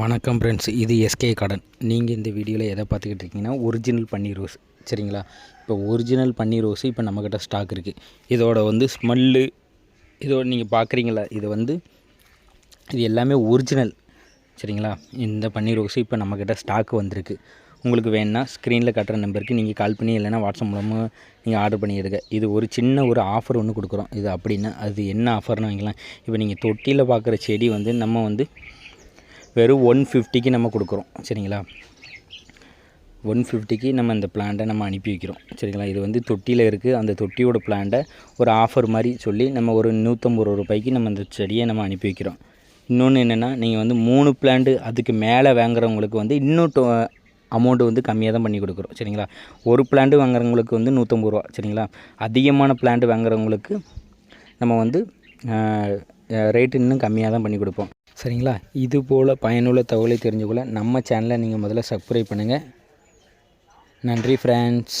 வணக்கம் ஃப்ரெண்ட்ஸ் இது SK garden நீங்கள் இந்த வீடியோவில் எதை பார்த்துக்கிட்டு இருக்கீங்கன்னா ஒரிஜினல் பன்னீர் ரோஸ். சரிங்களா? இப்போ ஒரிஜினல் பன்னீர் ரோஸு இப்போ நம்மக்கிட்ட ஸ்டாக் இருக்குது இதோட வந்து ஸ்மெல்லு இதோட நீங்கள் பார்க்குறீங்களா? இது வந்து இது எல்லாமே ஒரிஜினல் சரிங்களா? இந்த பன்னீர் ரோஸு இப்போ நம்மக்கிட்ட ஸ்டாக் வந்திருக்கு. உங்களுக்கு வேணுன்னா ஸ்க்ரீனில் கட்டுற நம்பருக்கு நீங்கள் கால் பண்ணி இல்லைன்னா வாட்ஸ்அப் மூலமாக நீங்கள் ஆர்டர் பண்ணிடுங்க. இது ஒரு சின்ன ஒரு ஆஃபர் ஒன்று கொடுக்குறோம். இது அப்படின்னா அது என்ன ஆஃபர்னு வைங்களேன். இப்போ நீங்கள் தொட்டியில் பார்க்குற செடி வந்து நம்ம வந்து வெறும் ஒன் ஃபிஃப்டிக்கு நம்ம கொடுக்குறோம். சரிங்களா? ஒன் ஃபிஃப்டிக்கு நம்ம இந்த பிளான்ட்டை நம்ம அனுப்பி வைக்கிறோம். சரிங்களா? இது வந்து தொட்டியில் இருக்குது அந்த தொட்டியோட பிளான்ட்டை ஒரு ஆஃபர் மாதிரி சொல்லி நம்ம ஒரு நூற்றம்பது ரூபாய்க்கு நம்ம இந்த செடியை நம்ம அனுப்பி வைக்கிறோம். இன்னொன்று என்னென்னா நீங்கள் வந்து மூணு பிளான்ட்டு அதுக்கு மேலே வாங்குறவங்களுக்கு வந்து இன்னும் அமௌண்ட்டு வந்து கம்மியாக தான் பண்ணி கொடுக்குறோம். சரிங்களா? ஒரு பிளான்ட்டு வாங்குறவங்களுக்கு வந்து நூற்றம்பது ரூபா. சரிங்களா? அதிகமான பிளான்ட்டு வாங்குறவங்களுக்கு நம்ம வந்து ரேட்டு இன்னும் கம்மியாக தான் பண்ணி கொடுப்போம். சரிங்களா? இது போல் பயனுள்ள தகவலை தெரிஞ்சுக்கொள்ள நம்ம சேனலை நீங்கள் முதல்ல சப்ஸ்கிரைப் பண்ணுங்கள் நன்றி ஃப்ரெண்ட்ஸ்